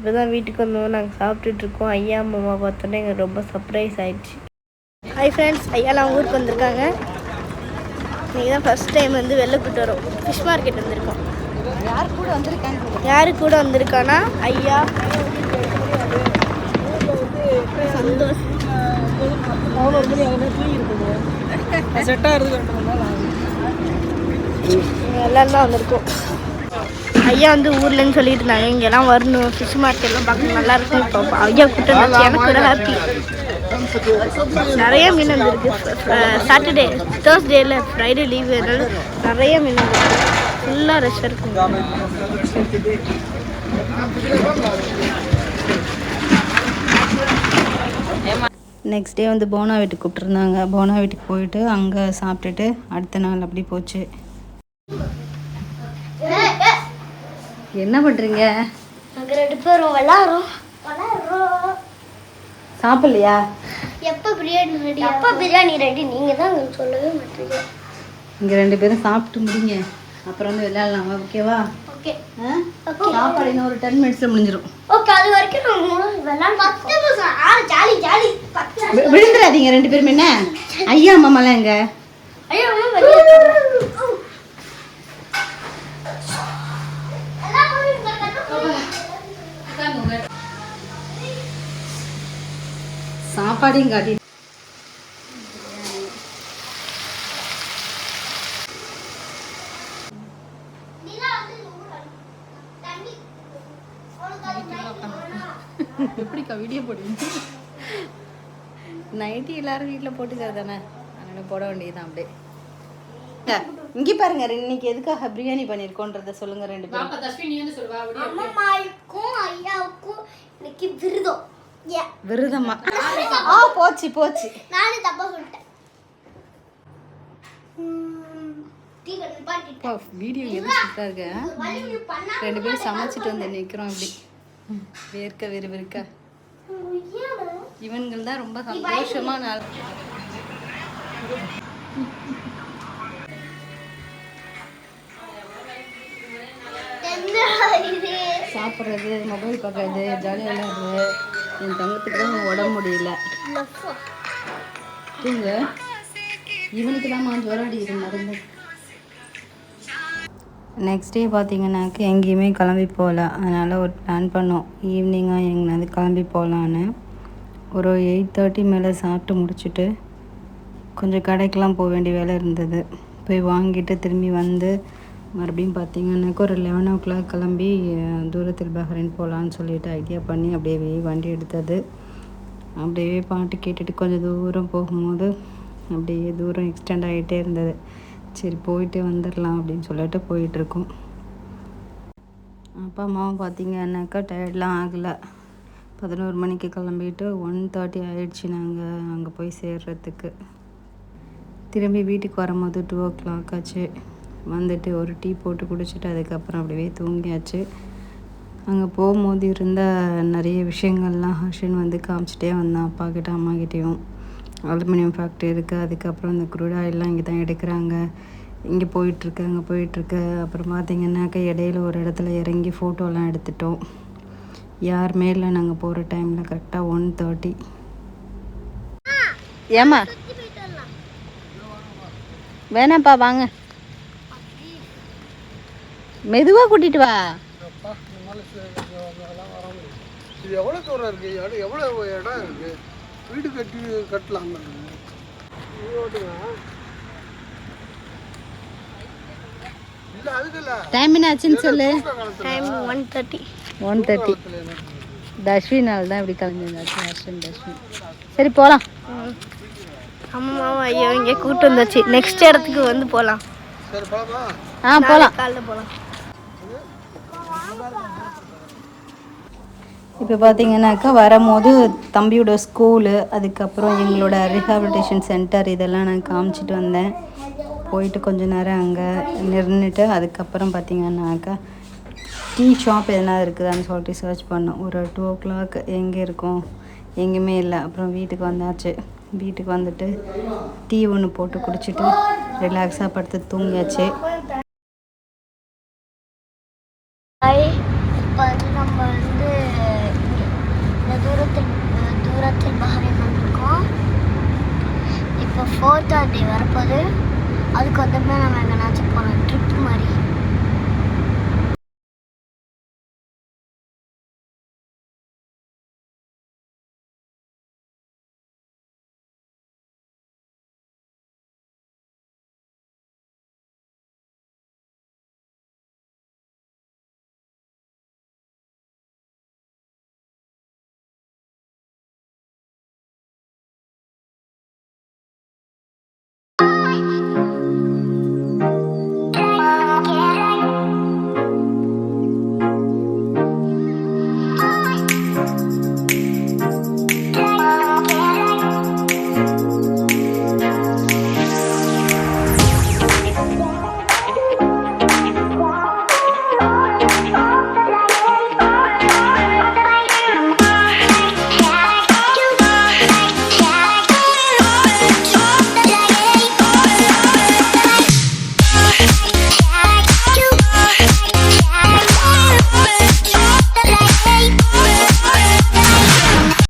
இப்போ தான் வீட்டுக்கு வந்தோம். நாங்கள் சாப்பிட்டுட்டு இருக்கோம். ஐயா அம்மா பார்த்தோன்னே எங்களுக்கு ரொம்ப சர்ப்ரைஸ் ஆயிடுச்சு. ஹாய் ஃப்ரெண்ட்ஸ் ஐயாலாம் ஊருக்கு வந்திருக்காங்க. இன்றைக்கி தான் ஃபஸ்ட் டைம் வந்து வெளில கூட்டு வரோம். ஃபிஷ் மார்க்கெட் வந்திருக்கோம். யார் கூட வந்திருக்காங்க? யாரு கூட வந்திருக்கானா ஐயா. சந்தோஷ். செட்டாக இருக்குது இங்க எல்லாரும் தான் வந்திருக்கோம். ஐயா வந்து ஊர்லன்னு சொல்லிட்டு இருந்தாங்க. இங்கெல்லாம் வரணும். ஃபிஷ் மார்க்கெட்லாம் பார்க்க நல்லா இருக்கும். இப்போ ஐயா கூட்டம் வச்சு எனக்கு கூட ஹாப்பி நிறைய மீன் வந்துருக்கு. சாட்டர்டே தேர்ஸ்டேல ஃப்ரைடே லீவ் அதனால நிறைய மீன் வந்துருக்கு. ஃபுல்லாக ரஷ்ஷாக இருக்கும். நெக்ஸ்ட் டே வந்து போனா வீட்டுக்கு கூப்பிட்டுருந்தாங்க. போனா வீட்டுக்கு போயிட்டு அங்கே சாப்பிட்டுட்டு அடுத்த நாள் அப்படி போச்சு. என்ன பண்ணுறீங்க நாங்கள் ரெண்டு பேரும் விளாட்றோம். விளாட்றோம். சாப்பிட்லையா? எப்போ பிரியாணி ரெடி எப்போ பிரியாணி ரெடி நீங்கள் தான் சொல்லவே மாட்டீங்க. இங்கே ரெண்டு பேரும் சாப்பிட்டு முடிங்க. அப்புறம் வந்து விளையாடலாமா. ஓகேவா? ஓகே. சாப்பாடு இன்னும் ஒரு டென் மினிட்ஸில் முடிஞ்சிடும் ஓகே அது வரைக்கும் நம்ம விளாட பத்து பசங்க ஆ ஜாலி ஜாலி. விழுந்துடாதீங்க ரெண்டு பேரும் என்ன? ஐயா அம்மாலாம் எங்க? ஐயோ அம்மா சாப்பாடையும் காட்டி எப்படிக்கா வீடியோ போடுவீங்க? நைட்டி எல்லாரும் வீட்டில் போட்டுக்கிறது தானே? அதனால போட வேண்டியதுதான் அப்படியே. இங்கே பாருங்க இன்னைக்கு எதுக்காக பிரியாணி பண்ணியிருக்கோன்றத சொல்லுங்க ரெண்டு பேரும். அம்மாவுக்கும் ஐயாவுக்கும் இன்னைக்கு விருதம். விரதமா. ஆ போச்சு போச்சு. நானும் தப்பா சொல்லிட்டேன். வீடியோ எது சூப்பராக இருக்கு ரெண்டு பேரும் சமைச்சிட்டு வந்து நிற்கிறோம் இப்படி. வேர்க்க விறுவிறுக்க? இவன்கள் தான் ரொம்ப சந்தோஷமா நாள்? சாப்பிட்றது மொபைல் பார்க்கறது ஜாலியாக விளையாடுறது. என் தங்கத்துக்கு தான் உடம்பு முடியல. தூங்க. இவனுக்கு தான் ஜுரம் அடிக்குது மருந்து. நெக்ஸ்ட் டே பார்த்தீங்கன்னாக்க எங்கேயுமே கிளம்பி போகல அதனால் ஒரு பிளான் பண்ணோம். ஈவினிங்காக எங்கேனாவது கிளம்பி போகலான்னு ஒரு எயிட் தேர்ட்டி மேலே சாப்பிட்டு முடிச்சுட்டு கொஞ்சம் கடைக்கெலாம் போக வேண்டிய வேலை இருந்தது. போய் வாங்கிட்டு திரும்பி வந்து மறுபடியும் பார்த்தீங்கன்னாக்கா ஒரு லெவன் ஓ கிளாக் கிளம்பி தூரத்தில் பஹ்ரைன் போகலான்னு சொல்லிட்டு ஐடியா பண்ணி அப்படியே வண்டி எடுத்தது. அப்படியே பாட்டு கேட்டுட்டு கொஞ்சம் தூரம் போகும்போது அப்படியே தூரம் எக்ஸ்டெண்ட் ஆகிட்டே இருந்தது. சரி போயிட்டு வந்துடலாம் அப்படின்னு சொல்லிட்டு போயிட்டுருக்கோம். அப்பா அம்மாவும் பார்த்தீங்கன்னாக்கா டயர்ட்லாம் ஆகலை. பதினோரு மணிக்கு கிளம்பிட்டு ஒன் தேர்ட்டி ஆயிடுச்சு நாங்கள் அங்கே போய் சேர்றதுக்கு. திரும்பி வீட்டுக்கு வரும்போது டூ ஓ கிளாக் ஆச்சு. வந்துட்டு ஒரு டீ போட்டு குடிச்சிட்டு அதுக்கப்புறம் அப்படியே தூங்கியாச்சு. அங்கே போகும்போது இருந்த நிறைய விஷயங்கள்லாம் ஹர்ஷன் வந்து காமிச்சிட்டே வந்தான் அப்பா கிட்ட அம்மா கிட்டேயும். அலுமினியம் ஃபேக்ட்ரி இருக்குது அதுக்கப்புறம் இந்த குரூட் ஆயிலெலாம் இங்கே தான் எடுக்கிறாங்க. இங்கே போயிட்டுருக்கு அங்கே போயிட்டுருக்கு. அப்புறம் பார்த்திங்கன்னாக்கா இடையில ஒரு இடத்துல இறங்கி ஃபோட்டோலாம் எடுத்துட்டோம். யாருமே இல்லை நாங்கள் போகிற டைமில் கரெக்டாக ஒன் தேர்ட்டி ஏமா வேணாப்பா வாங்க. மெதுவாக கூட்டிட்டு வா. இது எவ்வளோ தூரம் இருக்குது இடம் எவ்வளோ இடம் இருக்குது வீடு கட்டி கட்டலாம் இல்லை அதுக்கு இல்லை டைம் என்ன ஆச்சுன்னு சொல்லு. Time one thirty one thirty தஸ்வினால் தான் இப்படி கிளம்பியிருந்தாச்சு ஹர்ஷன் தஸ்வின் சரி போகலாம் அம்மாவும் ஐயோ இங்கே கூட்டு வந்தாச்சு. நெக்ஸ்ட் இடத்துக்கு வந்து போகலாம் சரி போலாமா? ஆ போகலாம் காலைல போகலாம் இப்போ பார்த்தீங்கன்னாக்கா வரும்போது தம்பியோட ஸ்கூலு அதுக்கப்புறம் எங்களோட ரீஹாபிலிட்டேஷன் சென்டர் இதெல்லாம் நான் காமிச்சிட்டு வந்தேன். போயிட்டு கொஞ்ச நேரம் அங்கே நின்றுட்டு அதுக்கப்புறம் பார்த்தீங்கன்னாக்கா டீ ஷாப் எதனா இருக்குதான்னு சொல்லிட்டு சர்ச் பண்ணோம். ஒரு டூ ஓ கிளாக் எங்கே இருக்கும்? எங்கேயுமே இல்லை. அப்புறம் வீட்டுக்கு வந்தாச்சு. வீட்டுக்கு வந்துட்டு டீ ஒன்று போட்டு குடிச்சிட்டு ரிலாக்ஸாக படுத்து தூங்கியாச்சு. அப்படி வரப்போகுது. அதுக்கு வந்து நம்ம எங்கேனாச்சும் போகிறோம் ட்ரிப் மாதிரி.